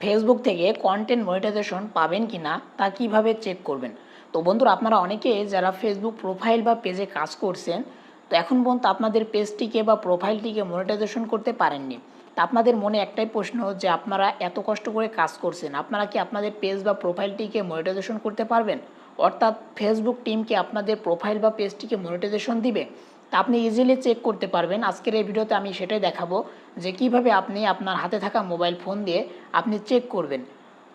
Facebook থেকে content monetization পাবেন কি না তা কীভাবে চেক করবেন? তো বন্ধুরা, আপনারা অনেকে যারা ফেসবুক প্রোফাইল বা পেজে কাজ করছেন, তো এখন পর্যন্ত আপনাদের পেজটিকে বা প্রোফাইলটিকে মনিটাইজেশন করতে পারেননি। তা আপনাদের মনে একটাই প্রশ্ন যে আপনারা এত কষ্ট করে কাজ করছেন, আপনারা কি আপনাদের পেজ বা প্রোফাইলটিকে মনিটাইজেশন করতে পারবেন? অর্থাৎ ফেসবুক টিম কি আপনাদের প্রোফাইল বা পেজটিকে মনিটাইজেশন দিবে? তা আপনি ইজিলি চেক করতে পারবেন। আজকের এই ভিডিওতে আমি সেটাই দেখাবো যে কীভাবে আপনি আপনার হাতে থাকা মোবাইল ফোন দিয়ে আপনি চেক করবেন।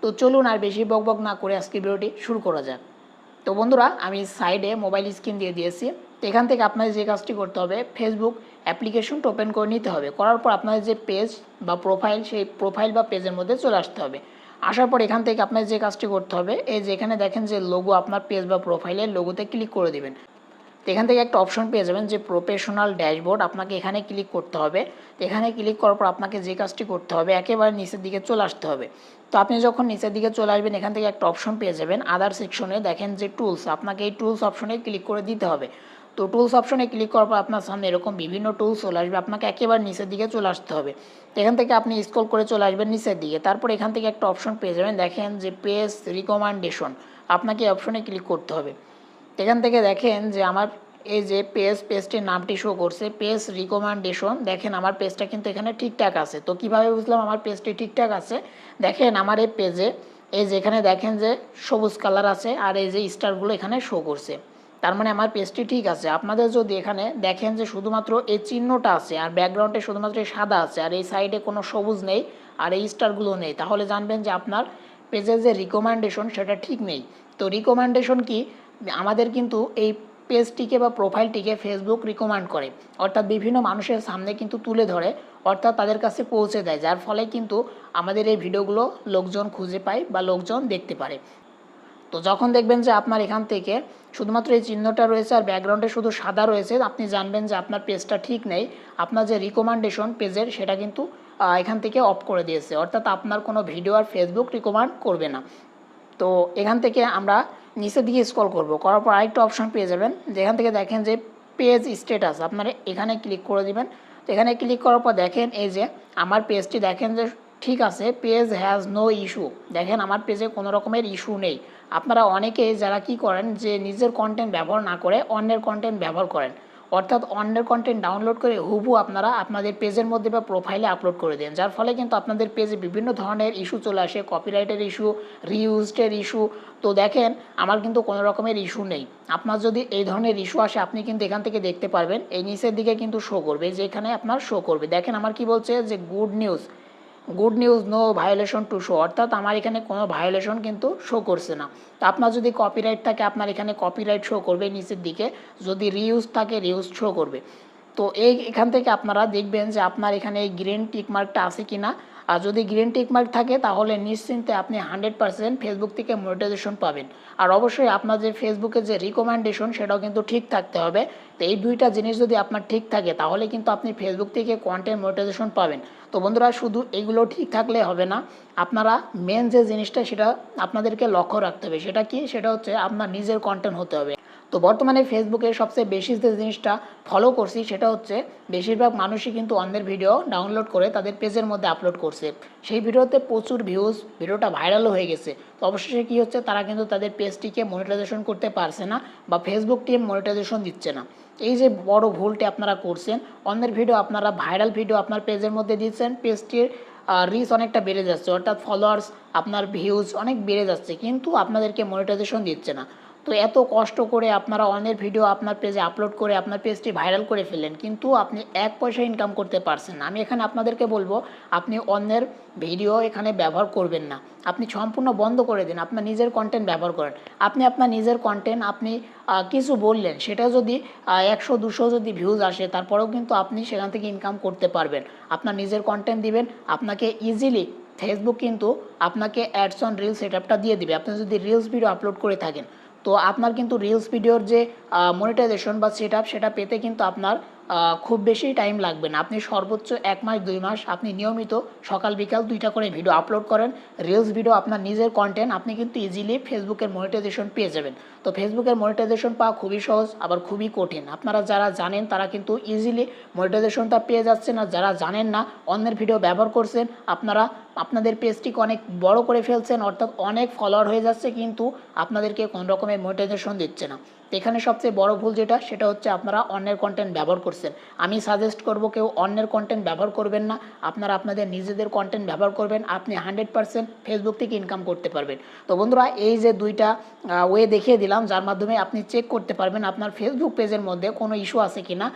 তো চলুন আর বেশি বকবক না করে আজকের ভিডিওটি শুরু করা যাক। তো বন্ধুরা, আমি সাইডে মোবাইল স্ক্রিন দিয়ে দিয়েছি। তো এখান থেকে আপনাদের যে কাজটি করতে হবে ফেসবুক অ্যাপ্লিকেশনটা ওপেন করে নিতে হবে। করার পর আপনাদের যে পেজ বা প্রোফাইল সেই প্রোফাইল বা পেজের মধ্যে চলে আসতে হবে। আসার পর এখান থেকে আপনার যে কাজটি করতে হবে, এই যে এখানে দেখেন যে লোগো আপনার পেজ বা প্রোফাইলের লোগোতে ক্লিক করে দিবেন। এখান থেকে একটা অপশন পেয়ে যাবেন যে প্রফেশনাল ড্যাশবোর্ড আপনাকে এখানে ক্লিক করতে হবে। এখানে ক্লিক করার পর আপনাকে যে কাজটি করতে হবে, একেবারে নিচের দিকে চলে আসতে হবে। তো আপনি যখন নিচের দিকে চলে আসবেন, এখান থেকে একটা অপশন পেয়ে যাবেন আদার সেকশনে দেখেন যে টুলস আপনাকে এই টুলস অপশনে ক্লিক করে দিতে হবে। তো টুলস অপশনে ক্লিক করার পর আপনার সামনে এরকম বিভিন্ন টুলস চলে আসবে, আপনাকে একেবারে নিচের দিকে চলে আসতে হবে। এখান থেকে আপনি স্ক্রল করে চলে আসবেন নিচের দিকে। তারপর এখান থেকে একটা অপশন পেয়ে যাবেন, দেখেন যে পেজ রিকমেন্ডেশন আপনাকে অপশনে ক্লিক করতে হবে। এখান থেকে দেখেন যে আমার এই যে পেজ পেজটির নামটি শো করছে পেজ রিকমেন্ডেশন দেখেন আমার পেজটা কিন্তু এখানে ঠিকঠাক আছে। তো কীভাবে বুঝলাম আমার পেজটি ঠিকঠাক আছে? দেখেন আমার এই পেজে, এই যে এখানে দেখেন যে সবুজ কালার আছে আর এই যে স্টারগুলো এখানে শো করছে। তার মানে আমার পেজটি ঠিক আছে। আপনাদের যদি এখানে দেখেন যে শুধুমাত্র এই চিহ্নটা আছে আর ব্যাকগ্রাউন্ডে শুধুমাত্র এই সাদা আছে আর এই সাইডে কোনো সবুজ নেই আর এই স্টারগুলো নেই, তাহলে জানবেন যে আপনার পেজের যে রিকমেন্ডেশন সেটা ঠিক নেই। তো রিকমেন্ডেশন কি? আমাদের কিন্তু এই পেজটিকে বা প্রোফাইলটিকে ফেসবুক রিকমেন্ড করে। অর্থাৎ বিভিন্ন মানুষের সামনে কিন্তু তুলে ধরে, অর্থাৎ তাদের কাছে পৌঁছে দেয়, যার ফলে কিন্তু আমাদের এই ভিডিওগুলো লোকজন খুঁজে পায় বা লোকজন দেখতে পারে। তো যখন দেখবেন যে আপনার এখান থেকে শুধুমাত্র এই চিহ্নটা রয়েছে আর ব্যাকগ্রাউন্ডে শুধু সাদা রয়েছে, আপনি জানবেন যে আপনার পেজটা ঠিক নেই। আপনার যে রিকমেন্ডেশন পেজের সেটা কিন্তু এখান থেকে অফ করে দিয়েছে। অর্থাৎ আপনার কোনো ভিডিও আর ফেসবুক রিকমেন্ড করবে না। তো এখান থেকে আমরা নিচের দিকে স্ক্রল করব, করার পর আরেকটা অপশন পেয়ে যাবেন। যেখান থেকে দেখেন যে পেজ স্টেটাস আপনারা এখানে ক্লিক করে দিবেন। তো এখানে ক্লিক করার পর দেখেন এই যে আমার পেজটি দেখেন যে ঠিক আছে পেজ হ্যাজ নো ইস্যু দেখেন আমার পেজে কোনো রকমের ইস্যু নেই। আপনারা অনেকে যারা কি করেন যে নিজের কন্টেন্ট ব্যবহার না করে অন্যের কন্টেন্ট ব্যবহার করেন। অর্থাৎ অন্যের কন্টেন্ট ডাউনলোড করে হুবু আপনারা আপনাদের পেজের মধ্যে বা প্রোফাইলে আপলোড করে দেন। যার ফলে কিন্তু আপনাদের পেজে বিভিন্ন ধরনের ইস্যু চলে আসে কপিরাইটের ইস্যু রিউজডের ইস্যু তো দেখেন, আমার কিন্তু কোনো রকমের ইস্যু নেই। আপনার যদি এই ধরনের ইস্যু আসে, আপনি কিন্তু এখান থেকে দেখতে পারবেন। এই নিচের দিকে কিন্তু শো করবে যে এখানে আপনার শো করবে। দেখেন, আমার কি বলছে? যে good news good news no violation to show অর্থাৎ আমার এখানে কোনো ভায়োলেশন কিন্তু শো করছে না। তো আপনার যদি কপিরাইট থাকে, আপনার এখানে কপিরাইট শো করবে নিচের দিকে। যদি রিউজ থাকে রিউজ শো করবে। তো এই এখান থেকে আপনারা দেখবেন যে আপনার এখানে এই গ্রিন টিক মার্কটা আছে কি না আর যদি গ্রিন টিক মার্ক থাকে, তাহলে নিশ্চিন্তে আপনি হান্ড্রেড পার্সেন্ট ফেসবুক থেকে মনিটাইজেশন পাবেন। আর অবশ্যই আপনার যে ফেসবুকের যে রিকমেন্ডেশন সেটাও কিন্তু ঠিক থাকতে হবে। তো এই দুইটা জিনিস যদি আপনার ঠিক থাকে, তাহলে কিন্তু আপনি ফেসবুক থেকে কন্টেন্ট মনিটাইজেশন পাবেন। তো বন্ধুরা, শুধু এগুলো ঠিক থাকলে হবে না, আপনারা মেন যে জিনিসটা, সেটা আপনাদেরকে লক্ষ্য রাখতে হবে। সেটা কি? সেটা হচ্ছে আপনার নিজের কন্টেন্ট হতে হবে। তো বর্তমানে ফেসবুকে সবচেয়ে বেশি যে জিনিসটা ফলো করছি সেটা হচ্ছে বেশিরভাগ মানুষই কিন্তু অন্যের ভিডিও ডাউনলোড করে তাদের পেজের মধ্যে আপলোড করছে। সেই ভিডিওতে প্রচুর ভিউজ ভিডিওটা ভাইরালও হয়ে গেছে। তো অবশেষে কী হচ্ছে? তারা কিন্তু তাদের পেজটিকে মনিটাইজেশন করতে পারছে না বা ফেসবুক টিম মনিটাইজেশন দিচ্ছে না। এই যে বড় ভুলটি আপনারা করছেন, অন্যের ভিডিও আপনারা ভাইরাল ভিডিও আপনার পেজের মধ্যে দিচ্ছেন পেজটির রিচ অনেকটা বেড়ে যাচ্ছে। অর্থাৎ ফলোয়ার্স আপনার ভিউজ অনেক বেড়ে যাচ্ছে, কিন্তু আপনাদেরকে মনিটাইজেশন দিচ্ছে না। তো এত কষ্ট করে আপনারা অন্যের ভিডিও আপনার পেজে আপলোড করে আপনার পেজটি ভাইরাল করে ফেললেন। কিন্তু আপনি এক পয়সা ইনকাম করতে পারছেন আমি এখানে আপনাদেরকে বলব, আপনি অন্যের ভিডিও এখানে ব্যবহার করবেন না। আপনি সম্পূর্ণ বন্ধ করে দিন। আপনার নিজের কন্টেন্ট ব্যবহার করেন। আপনি আপনার নিজের কন্টেন্ট আপনি কিছু বললেন, সেটা যদি একশো, দুশো যদি ভিউজ আসে, তারপরেও কিন্তু আপনি সেখান থেকে ইনকাম করতে পারবেন। আপনার নিজের কন্টেন্ট দিবেন, আপনাকে ইজিলি ফেসবুক কিন্তু আপনাকে অ্যাডস অন রিলস সেটআপটা দিয়ে দিবে। আপনি যদি রিলস ভিডিও আপলোড করে থাকেন তো আপনার কিন্তু রিলস ভিডিওর যে মনিটাইজেশন বা সেট সেটা পেতে কিন্তু আপনার খুব বেশি টাইম লাগবে না। আপনি সর্বোচ্চ এক মাস, দুই মাস আপনি নিয়মিত সকাল, বিকাল দুইটা করে ভিডিও আপলোড করেন। রিলস ভিডিও আপনার নিজের কন্টেন্ট আপনি কিন্তু ইজিলি ফেসবুকের মনিটাইজেশন পেয়ে যাবেন। তো ফেসবুকের মনিটাইজেশন পাওয়া খুবই সহজ, আবার খুবই কঠিন। আপনারা যারা জানেন, তারা কিন্তু ইজিলি মনিটাইজেশনটা পেয়ে যাচ্ছেন। আর যারা জানেন না, অন্যের ভিডিও ব্যবহার করছেন, আপনারা আপনাদের পেজটিকে অনেক বড় করে ফেলছেন, অর্থাৎ অনেক ফলোয়ার হয়ে যাচ্ছে, কিন্তু আপনাদেরকে কোনো রকমের মোটিভেশন দিচ্ছে না। এখানে সবচেয়ে বড় ভুল যেটা, সেটা হচ্ছে আপনারা অন্যের কন্টেন্ট ব্যবহার করছেন। আমি সাজেস্ট করব কেউ অন্যের কন্টেন্ট ব্যবহার করবেন না, আপনারা আপনাদের নিজেদের কন্টেন্ট ব্যবহার করবেন, আপনি হান্ড্রেড পার্সেন্ট ফেসবুক থেকে ইনকাম করতে পারবেন। তো বন্ধুরা, এই যে দুইটা ওয়ে দেখিয়ে দিলাম, যার মাধ্যমে আপনি চেক করতে পারবেন আপনার ফেসবুক পেজের মধ্যে কোনো ইস্যু আছে কি না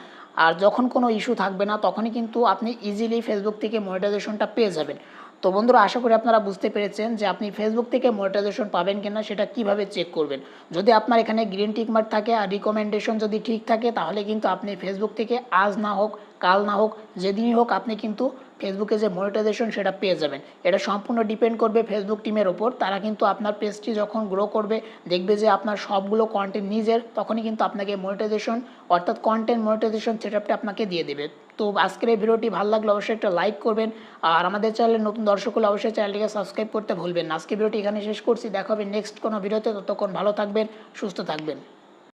আর যখন কোনো ইস্যু থাকবে না, তখনই কিন্তু আপনি ইজিলি ফেসবুক থেকে মনিটাইজেশনটা পেয়ে যাবেন। তো বন্ধুরা, আশা করি আপনারা বুঝতে পেরেছেন যে আপনি ফেসবুক থেকে মনিটাইজেশন পাবেন কিনা সেটা কীভাবে চেক করবেন। যদি আপনার এখানে গ্রিন টিক মার্ক থাকে আর রিকমেন্ডেশন যদি ঠিক থাকে, তাহলে কিন্তু আপনি ফেসবুক থেকে আজ না হোক, কাল না হোক, যেদিনই হোক আপনি কিন্তু ফেসবুকে যে মনিটাইজেশন সেটা পেয়ে যাবেন। এটা সম্পূর্ণ ডিপেন্ড করবে ফেসবুক টিমের ওপর। তারা কিন্তু আপনার পেজটি যখন গ্রো করবে, দেখবে যে আপনার সবগুলো কন্টেন্ট নিজের, তখনই কিন্তু আপনাকে মনিটাইজেশন অর্থাৎ কন্টেন্ট মনিটাইজেশন সেটআপটা আপনাকে দিয়ে দেবে। তো আজকের এই ভিডিওটি ভালো লাগলে অবশ্যই একটা লাইক করবেন। আর আমাদের চ্যানেলে নতুন দর্শক হলে অবশ্যই চ্যানেলটিকে সাবস্ক্রাইব করতে ভুলবেন না। আজকে ভিডিওটি এখানে শেষ করছি। দেখা হবে নেক্সট কোনো ভিডিওতে। ততক্ষণ ভালো থাকবেন, সুস্থ থাকবেন।